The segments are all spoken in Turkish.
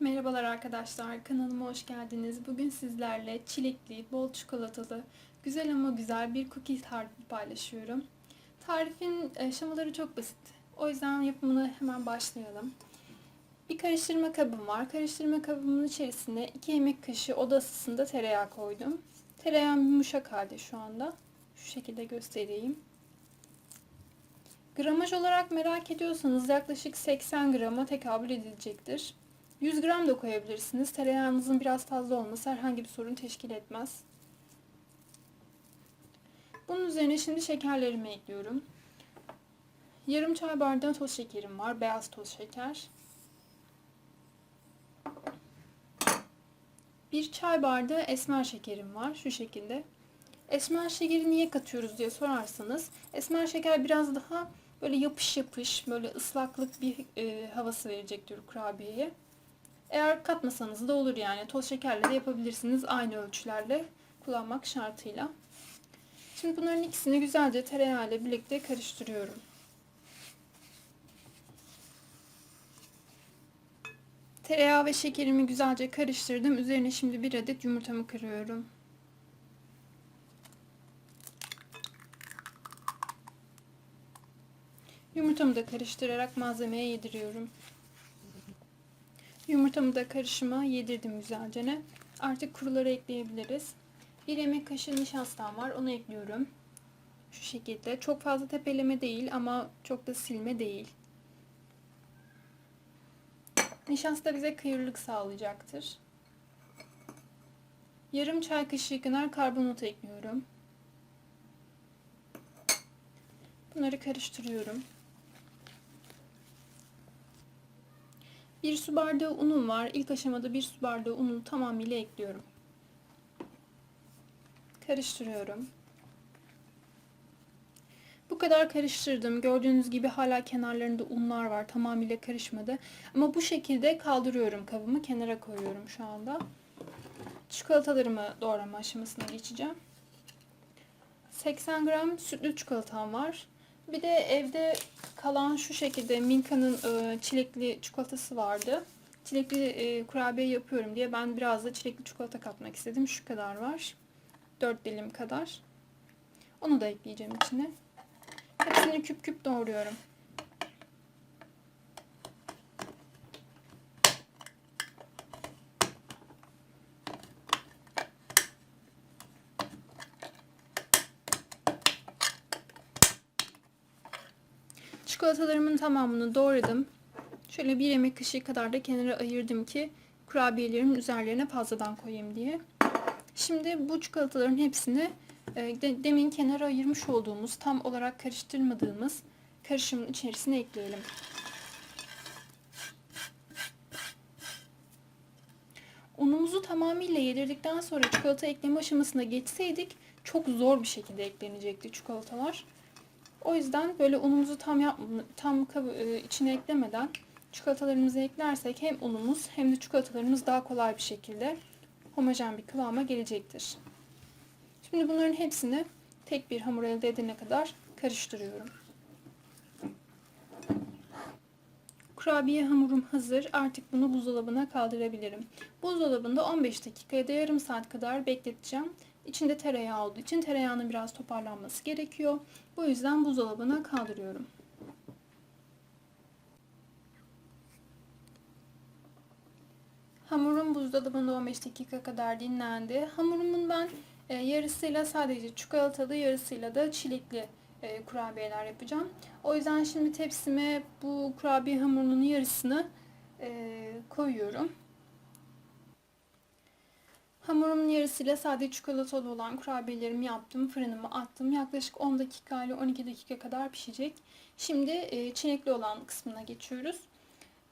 Merhabalar arkadaşlar, kanalıma hoş geldiniz. Bugün sizlerle çilekli, bol çikolatalı, güzel ama güzel bir cookie tarifi paylaşıyorum. Tarifin aşamaları çok basit. O yüzden yapımına hemen başlayalım. Bir karıştırma kabım var. Karıştırma kabımın içerisine 2 yemek kaşığı oda ısısında tereyağı koydum. Tereyağım yumuşak halde şu anda. Şu şekilde göstereyim. Gramaj olarak merak ediyorsanız yaklaşık 80 grama tekabül edilecektir. 100 gram da koyabilirsiniz. Tereyağınızın biraz fazla olması herhangi bir sorun teşkil etmez. Bunun üzerine şimdi şekerlerimi ekliyorum. Yarım çay bardağı toz şekerim var. Beyaz toz şeker. Bir çay bardağı esmer şekerim var. Şu şekilde. Esmer şekeri niye katıyoruz diye sorarsanız esmer şeker biraz daha böyle yapış yapış böyle ıslaklık bir e, havası verecektir kurabiyeye. Eğer katmasanız da olur yani. Toz şekerle de yapabilirsiniz aynı ölçülerle kullanmak şartıyla. Şimdi bunların ikisini güzelce tereyağı ile birlikte karıştırıyorum. Tereyağı ve şekerimi güzelce karıştırdım. Üzerine şimdi bir adet yumurtamı kırıyorum. Yumurtamı da karıştırarak malzemeye yediriyorum. Yumurtamı da karışıma yedirdim güzelce. Artık kuruları ekleyebiliriz. Bir yemek kaşığı nişastam var. Onu ekliyorum. Şu şekilde. Çok fazla tepeleme değil ama çok da silme değil. Nişasta bize kıyırlık sağlayacaktır. Yarım çay kaşığı kadar karbonat ekliyorum. Bunları karıştırıyorum. Bir su bardağı unum var. İlk aşamada bir su bardağı unu tamamıyla ekliyorum. Karıştırıyorum. Bu kadar karıştırdım. Gördüğünüz gibi hala kenarlarında unlar var. Tamamıyla karışmadı. Ama bu şekilde kaldırıyorum kabımı. Kenara koyuyorum şu anda. Çikolatalarımı doğrama aşamasına geçeceğim. 80 gram sütlü çikolatam var. Bir de evde kalan şu şekilde Milka'nın e, çilekli çikolatası vardı. Çilekli e, kurabiye yapıyorum diye ben biraz da çilekli çikolata katmak istedim. Şu kadar var. 4 dilim kadar. Onu da ekleyeceğim içine. Hepsini küp küp doğruyorum. Çikolatalarımın tamamını doğradım. Şöyle bir yemek kaşığı kadar da kenara ayırdım ki kurabiyelerimin üzerlerine fazladan koyayım diye. Şimdi bu çikolataların hepsini e, de, demin kenara ayırmış olduğumuz tam olarak karıştırmadığımız karışımın içerisine ekleyelim. Unumuzu tamamıyla yedirdikten sonra çikolata ekleme aşamasına geçseydik çok zor bir şekilde eklenecekti çikolatalar. O yüzden böyle unumuzu tam yap, tam e, içine eklemeden çikolatalarımızı eklersek hem unumuz hem de çikolatalarımız daha kolay bir şekilde homojen bir kıvama gelecektir. Şimdi bunların hepsini tek bir hamur elde edene kadar karıştırıyorum. Kurabiye hamurum hazır. Artık bunu buzdolabına kaldırabilirim. Buzdolabında 15 dakika ya da yarım saat kadar bekleteceğim. İçinde tereyağı olduğu için tereyağının biraz toparlanması gerekiyor. Bu yüzden buzdolabına kaldırıyorum. Hamurum buzdolabında 15 dakika kadar dinlendi. Hamurumun ben e, yarısıyla sadece çikolatalı, yarısıyla da çilekli e, kurabiyeler yapacağım. O yüzden şimdi tepsime bu kurabiye hamurunun yarısını e, koyuyorum. Hamurumun yarısıyla sadece çikolatalı olan kurabiyelerimi yaptım. Fırınıma attım. Yaklaşık 10 dakika ile 12 dakika kadar pişecek. Şimdi e, çilekli olan kısmına geçiyoruz.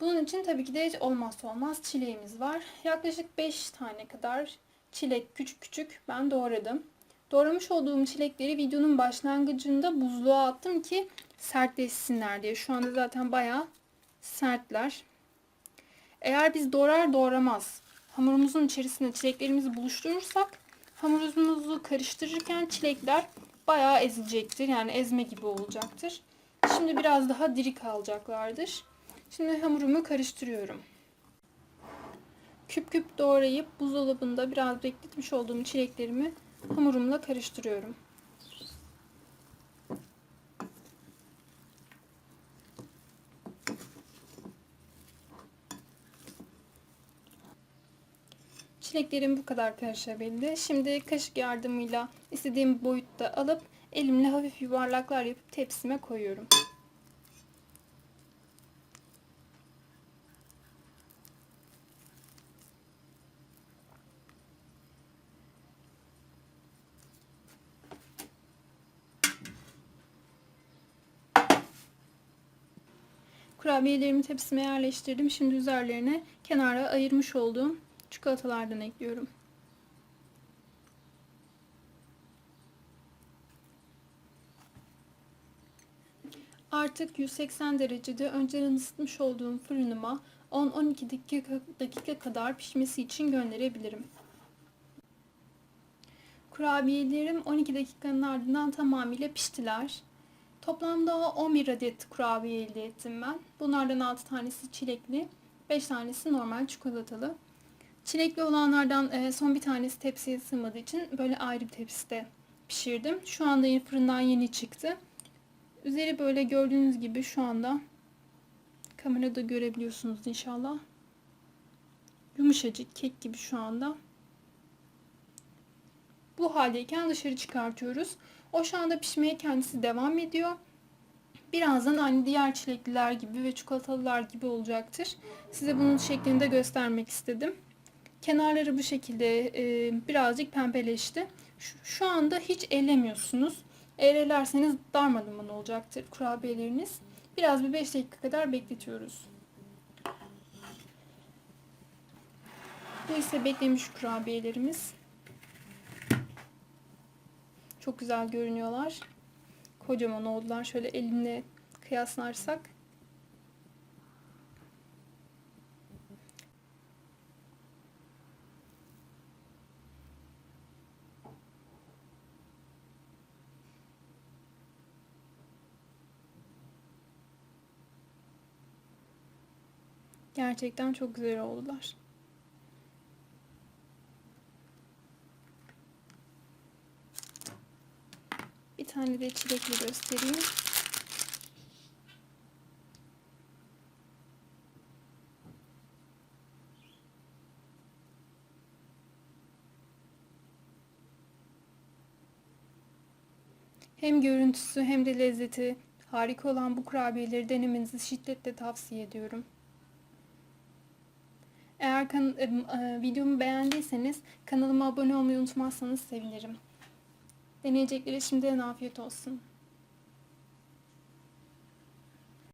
Bunun için tabii ki de olmazsa olmaz çileğimiz var. Yaklaşık 5 tane kadar çilek küçük küçük ben doğradım. Doğramış olduğum çilekleri videonun başlangıcında buzluğa attım ki sertleşsinler diye. Şu anda zaten bayağı sertler. Eğer biz doğrar doğramaz hamurumuzun içerisine çileklerimizi buluşturursak hamurumuzu karıştırırken çilekler bayağı ezilecektir. Yani ezme gibi olacaktır. Şimdi biraz daha diri kalacaklardır. Şimdi hamurumu karıştırıyorum. Küp küp doğrayıp buzdolabında biraz bekletmiş olduğum çileklerimi hamurumla karıştırıyorum. Çileklerim bu kadar karışabildi. Şimdi kaşık yardımıyla istediğim boyutta alıp elimle hafif yuvarlaklar yapıp tepsime koyuyorum. Kurabiyelerimi tepsime yerleştirdim. Şimdi üzerlerine kenara ayırmış olduğum çikolatalardan ekliyorum. Artık 180 derecede önceden ısıtmış olduğum fırınıma 10-12 dakika, dakika kadar pişmesi için gönderebilirim. Kurabiyelerim 12 dakikanın ardından tamamıyla piştiler. Toplamda 11 adet kurabiye elde ettim ben. Bunlardan 6 tanesi çilekli, 5 tanesi normal çikolatalı. Çilekli olanlardan e, son bir tanesi tepsiye sığmadığı için böyle ayrı bir tepside pişirdim. Şu anda fırından yeni çıktı. Üzeri böyle gördüğünüz gibi şu anda kamerada görebiliyorsunuz inşallah. Yumuşacık kek gibi şu anda. Bu haldeyken dışarı çıkartıyoruz. O şu anda pişmeye kendisi devam ediyor. Birazdan aynı diğer çilekliler gibi ve çikolatalılar gibi olacaktır. Size bunun şeklini de göstermek istedim. Kenarları bu şekilde e, birazcık pembeleşti. Şu, şu anda hiç ellemiyorsunuz. Eğer ellerseniz darmadağın olacaktır kurabiyeleriniz. Biraz bir 5 dakika kadar bekletiyoruz. Bu ise beklemiş kurabiyelerimiz. Çok güzel görünüyorlar. Kocaman oldular. Şöyle elimle kıyaslarsak. Gerçekten çok güzel oldular. Bir tane de çilekli göstereyim. Hem görüntüsü hem de lezzeti harika olan bu kurabiyeleri denemenizi şiddetle tavsiye ediyorum. Eğer kan e, e, videomu beğendiyseniz kanalıma abone olmayı unutmazsanız sevinirim. Deneyecekleri şimdiden afiyet olsun.